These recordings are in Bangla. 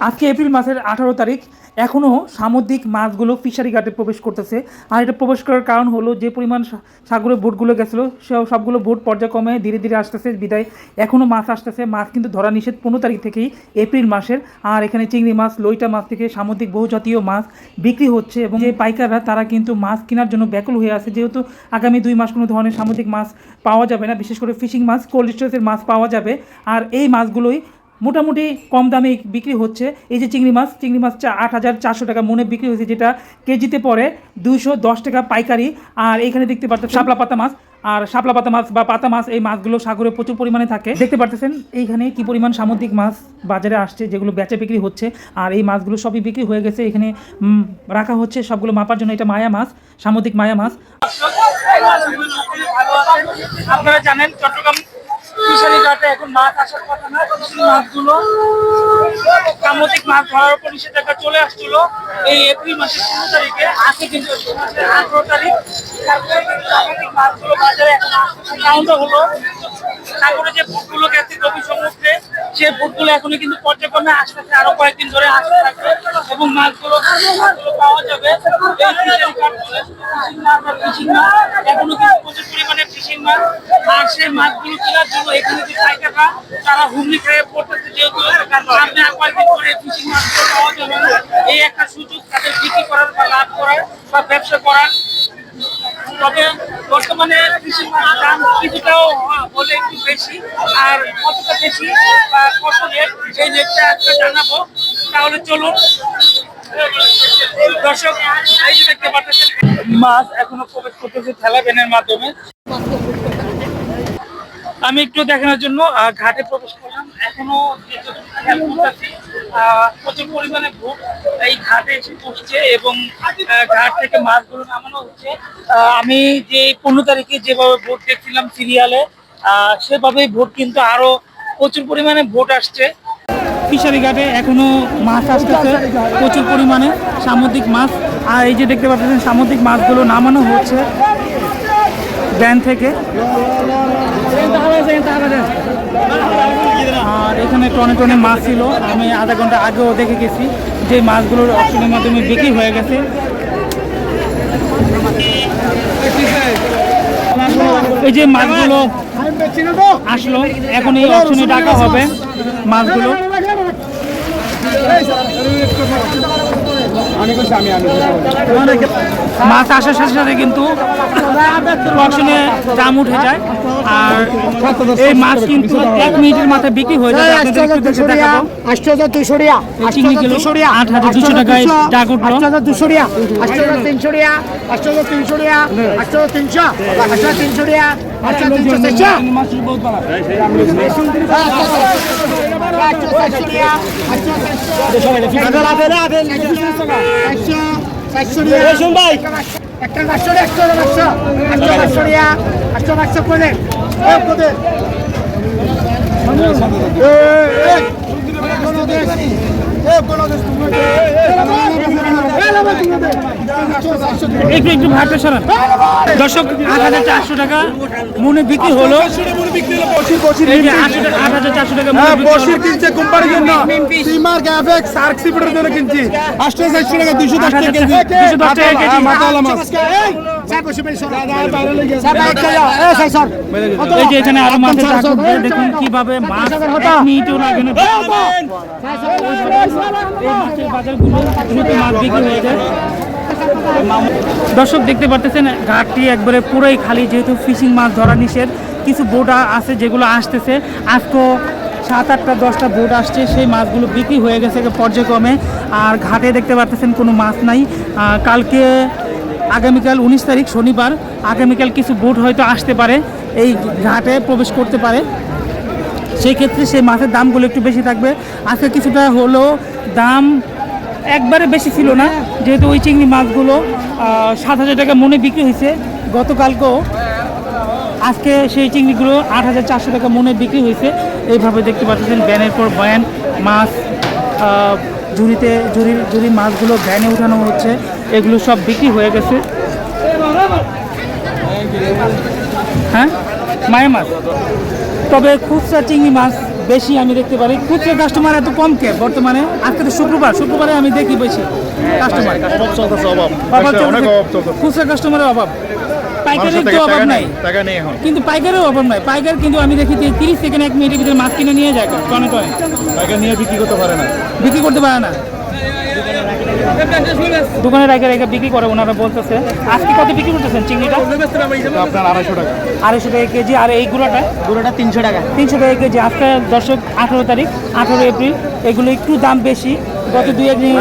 আজকে এপ্রিল মাসের আঠারো তারিখ। এখনও সামুদ্রিক মাছগুলো ফিশারি ঘাটে প্রবেশ করতেছে। আর এটা প্রবেশ করার কারণ হলো যে পরিমাণ সাগরে বোটগুলো গেছিল সে- সবগুলো বোট পর্যায়ক্রমে ধীরে ধীরে আসতেছে, বিদায়। এখনও মাছ আসতেছে, মাছ কিন্তু ধরা নিষেধ পনেরো তারিখ থেকেই এপ্রিল মাসের। আর এখানে চিংড়ি মাছ, লইটা মাছ থেকে সামুদ্রিক বহুজাতীয় মাছ বিক্রি হচ্ছে এবং যে পাইকাররা তারা কিন্তু মাছ কেনার জন্য ব্যাকুল হয়ে আছে। যেহেতু আগামী দুই মাস কোনো ধরনের সামুদ্রিক মাছ পাওয়া যাবে না, বিশেষ করে ফিশিং মাছ, কোল্ড স্টোরেজের মাছ পাওয়া যাবে। আর এই মাছগুলোই মোটামুটি কম দামে বিক্রি হচ্ছে। এই যে চিংড়ি মাছ চিংড়ি মাছ আট হাজার চারশো টাকা মনে বিক্রি হয়েছে, যেটা কেজিতে পড়ে দুইশো দশ টাকা পাইকারি। আর এখানে দেখতে পাচ্ছেন শাপলা পাতা মাছ। আর শাপলা পাতা মাছ বা পাতা মাছ, এই মাছগুলো সাগরে প্রচুর পরিমাণে থাকে। দেখতে পারতেছেন এইখানে কি পরিমাণ সামুদ্রিক মাছ বাজারে আসছে, যেগুলো বেচে বিক্রি হচ্ছে। আর এই মাছগুলো সবই বিক্রি হয়ে গেছে। এখানে রাখা হচ্ছে সবগুলো মাপার জন্য। এটা মায়া মাছ, সামুদ্রিক মায়া মাছ। আপনারা জানেন চট্টগ্রাম ফিশারি ঘাটে এখন মাছ আসার কথা না ফিশারি মাছগুলো সামুদ্রিক মাছ ধরার উপর নিষেধাজ্ঞা চলে আসছিল এই এপ্রিল মাসের পনেরো তারিখে। আজকে কিন্তু মাসের আঠারো তারিখ। তারপরে বাজারে এখন আসতেছে হলো। সাগরে যে বুটগুলো গেছে গভীর সমুদ্রে, সেই বুটগুলো এখনই কিন্তু পর্যায়ক্রমে আসতেছে আরও কয়েকদিন ধরে আসতে থাকবে এবং মাছগুলো পাওয়া যাবে। এখনও কিন্তু মাছ আর সেই তারা পাওয়া না। এই একটা সুযোগ তাদের বা লাভ করার বা ব্যবসা করার। তবে বর্তমানে কৃষি দাম কিছুটাও বলে একটু বেশি। আর কতটা বেশি বা কত রেট, সেই রেটটা একটা জানাব। তাহলে চলুন। দর্শক মাছ এখনও প্রবেশ করতেছে ঠেলা ভ্যানের মাধ্যমে। আমি একটু দেখানোর জন্য ঘাটে প্রবেশ করলাম। এখনও প্রচুর পরিমাণে ভোট এই ঘাটে এসে বসছে এবং ঘাট থেকে মাছগুলো নামানো হচ্ছে। আমি যে পনেরো তারিখে যেভাবে ভোট দেখছিলাম সিরিয়ালে সেভাবেই ভোট কিন্তু আরও প্রচুর পরিমাণে ভোট আসছে। ফিশারি ঘাটে এখনও মাছ আসতেছে, প্রচুর পরিমাণে সামুদ্রিক মাছ। আর এই যে দেখতে পাচ্ছেন, সামুদ্রিক মাছগুলো নামানো হচ্ছে ব্যান থেকে। আর এখানে টনে টনে মাছ ছিল। আমি আধা ঘণ্টা আগেও দেখে গেছি যে মাছগুলোর অপশনের মাধ্যমে বিক্রি হয়ে গেছে। এই যে মাছগুলো আসলো, এখন এই অপশনে টাকা হবে মাছগুলো। মাছ আসার সাথে সাথে কিন্তু অপশনে দাম উঠে যায়। আর এই মাছ কিন্তু এক মিনিটের মাথায় বিক্রি হয়ে যায় আট হাজার দুশো টাকায় ডাক উঠল। হাজার দুশো টিয়া আষ্ট হাজার তিনশো টিয়া আষ্ট হাজার তিনশো টিয়া আষ্ট হাজার তিনশো আষ্ট হাজার তিনশো টিয়া হাজার তিনশো চারশো চারশো টিয়া একটা পাঁচশো একশো পাঁচশো আষ্ট পাঁচশো টিয়া আষ্ট পাঁচশো কোনে কোনে একটু একটু সরান দর্শক আট হাজার চারশো টাকা মনে বিক্রি হলো আট আট হাজার চারশো টাকা বিক্রি বসির কিনছে কোম্পানির জন্য সিমার গ্যাফেক্স সার্ক সিপিটের জন্য কিনছি আটশো চারশো টাকা দুশো দশ টাকা কেজি দুশো দশ টাকা কেজি। মাতালা মাছ এই যে এখানে আরও মাছের চাষ দেখুন কীভাবে মাছ মিনিটও লাগে না বাজারগুলো মাছ বিক্রি হয়ে যায় দর্শক দেখতে পারতেছেন, ঘাটটি একবারে পুরোই খালি, যেহেতু ফিশিং মাছ ধরা নিষেধ। কিছু বোট আছে যেগুলো আসতেছে। আজকেও সাত আটটা, দশটা বোট আসছে। সেই মাছগুলো বিক্রি হয়ে গেছে পর্যায়ক্রমে। আর ঘাটে দেখতে পারতেছেন কোনো মাছ নাই। কালকে আগামীকাল উনিশ তারিখ, শনিবার, আগামীকাল কিছু বোট হয়তো আসতে পারে। এই ঘাটে প্রবেশ করতে পারে। সেই ক্ষেত্রে সেই মাছের দামগুলো একটু বেশি থাকবে। আজকে কিছুটা হলো দাম একবারে বেশি ছিল না। যেহেতু ওই চিংড়ি মাছগুলো সাত হাজার টাকা মনে বিক্রি হয়েছে। গতকালকেও আজকে সেই চিংড়িগুলো আট হাজার চারশো টাকা মনে বিক্রি হয়েছে। এইভাবে দেখতে পাচ্ছেন ব্যানের পর ব্যান, মাছ ঝুড়িতে, ঝুড়ির ঝুড়ির মাছগুলো ভ্যানে উঠানো হচ্ছে। এগুলো সব বিক্রি হয়ে গেছে। হ্যাঁ? মায়ের মাছ। তবে খুচরা চিংড়ি মাছ বেশি আমি দেখতে পারি। খুচরা কাস্টমার এত কম কে বর্তমানে? আজকে তো শুক্রবার শুক্রবারে আমি দেখি বেশি কাস্টমার খুচরা কাস্টমারের অভাব। পাইকারের মানুষের তো অভাব নাই কিন্তু পাইকারের অভাব নাই। পাইকার কিন্তু আমি দেখি যে তিরিশ সেকেন্ড এক মিনিটের ভিতরে মাছ কিনে নিয়ে যায় টনে টনে। পাইকার নিয়ে বিক্রি করতে পারে না। বিক্রি করতে পারে না। দোকানে রেখে রেখে বিক্রি করে ওনারা বলতেছে আজকে কত বিক্রি করতেছেন চিংড়িটা? আপনার আড়াইশো টাকা। আড়াইশো টাকা কেজি আর এই গুঁড়োটা? পুরোটা তিনশো টাকা। তিনশো টাকা কেজি। আজকে দর্শক আঠারো তারিখ আঠারো এপ্রিল এগুলো একটু দাম বেশি। গত দুই একদিন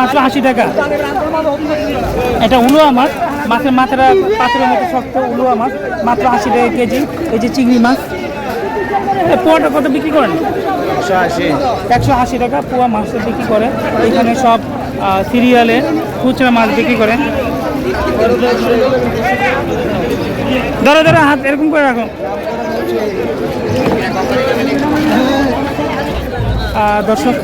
মাত্র আশি টাকা। এটা উলো আমার মাছের মাথাটা পাথরের মতো শক্ত উলো আমার মাত্র আশি টাকা কেজি। এই যে চিংড়ি মাছ পোয়াটা কত বিক্রি করেন? একশো আশি। একশো আশি টাকা পোয়া মাছ বিক্রি করে। এখানে সব সিরিয়ালে খুচরা মাছ বিক্রি করে। ধরো ধরো হাত এরকম করে রাখো। দর্শক।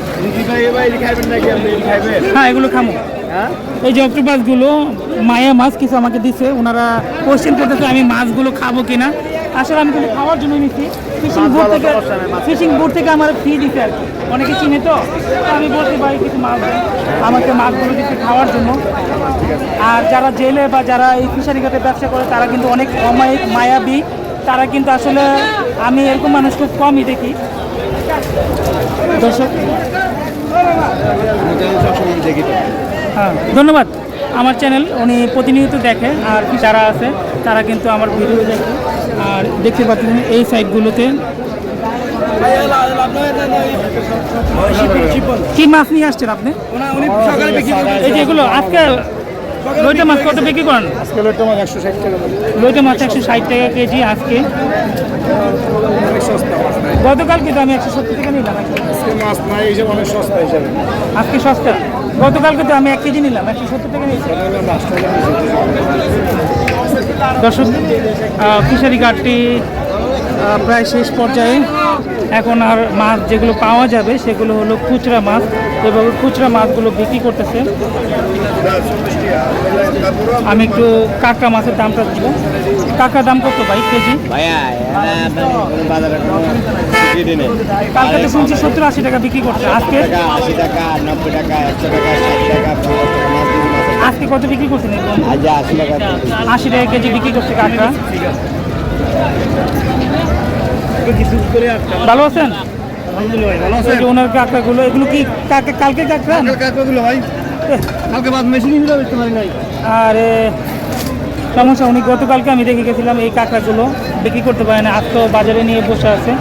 হ্যাঁ এগুলো খামো। এই যে অক্টোপাসগুলো মায়া মাছ কিছু আমাকে দিছে। ওনারা কোশ্চেন করতেছে আমি মাছগুলো খাব কিনা। আসলে আমি কিন্তু খাওয়ার জন্য নিচ্ছি ফিশিং বোর্ড থেকে ফিশিং বোর্ড থেকে আমার ফ্রি দিতে আর কি। অনেকে চিনে তো? আমি বলতে পারি কিছু মাছ। আমাকে মাছগুলো দিচ্ছে খাওয়ার জন্য। আর যারা জেলে বা যারা এই ফিশারি ঘাটে ব্যবসা করে তারা কিন্তু অনেক অমায়িক মায়াবী। তারা কিন্তু আসলে আমি এরকম মানুষ খুব কমই দেখি। দর্শক হ্যাঁ ধন্যবাদ। আমার চ্যানেল উনি প্রতিনিয়ত দেখে আর যারা আছে তারা কিন্তু আমার ভিডিও দেখে। আর দেখতে পাচ্ছেন এই সাইডগুলোতে। কি মাছ নিয়ে আসছেন আপনি? এই যে এগুলো আজকে লইটা মাছ কত বিক্রি করেন? আজকে আমার একশো ষাট টাকা লইটা মাছ একশো ষাট টাকা কেজি আজকে। মাছ গতকাল কিন্তু আমি একশো সত্তর টাকা নিলাম। আজকে মাছ নাই হিসেবে অনেক সস্তা হিসাবে। আজকে সস্তা। গতকালকে তো আমি এক কেজি নিলাম একশো সত্তর টাকা নিয়েছি। দর্শক ফিশারি ঘাটটি প্রায় শেষ পর্যায়ে। এখন আর মাছ যেগুলো পাওয়া যাবে সেগুলো হলো খুচরা মাছ এবং খুচরা মাছগুলো বিক্রি করতেছে। আমি একটু কাঁকড়া মাছের দামটা দিব। কাঁকড়া দাম কত ভাই কেজি? কালকে শুনছি সত্তর আশি টাকা বিক্রি করছে। আজকে? আশি টাকা নব্বই টাকা একশো টাকা ষাট টাকা আজকে কত বিক্রি করছেন আশি টাকা কেজি বিক্রি করছে কাঁকড়া ভালো আছেন? ওনার কাঁকড়াগুলো এগুলো কি কালকে কাঁকড়া কাকগুলো ভাই কালকে বাদ মেশিন হিসেবে বেচতে আর সমস্যা উনি গতকালকে আমি দেখে গেছিলাম এই কাঁকড়াগুলো বিক্রি করতে পারে না আজ তো বাজারে নিয়ে বসে আছে।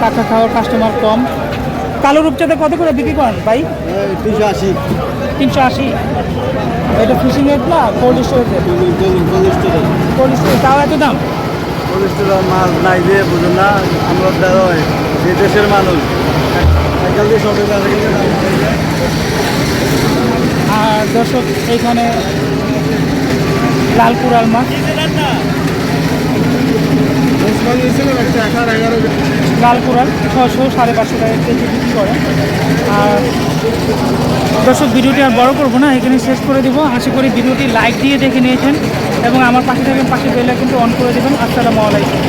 কাঁকড়া খাওয়ার কাস্টমার কম। কালো রূপচাঁদে কত করে বিক্রি করেন ভাই? তিনশো আশি। তিনশো আশি। এটা ফিশিং এর না? কোল্ড স্টোরেজের কোল্ড স্টোরেজ তাও এত দাম? চল্লিশ টাকা মাছ নাই দিয়ে বুঝুন না আমরা যে দেশের মানুষ। আর দর্শক এইখানে লাল কুড়াল মাছ। এগারো এগারো লাল কুড়াল ছশো সাড়ে পাঁচশো টাকা কেজি বিক্রি করে। আর দর্শক, ভিডিওটি আর বড় করব না, এখানে শেষ করে দেবো। আশা করি ভিডিওটি লাইক দিয়ে দেখে নিয়েছেন এবং আমার পাশে থাকবেন, পাশে কিন্তু অন করে দেবেন। আসসালামু আলাইকুম।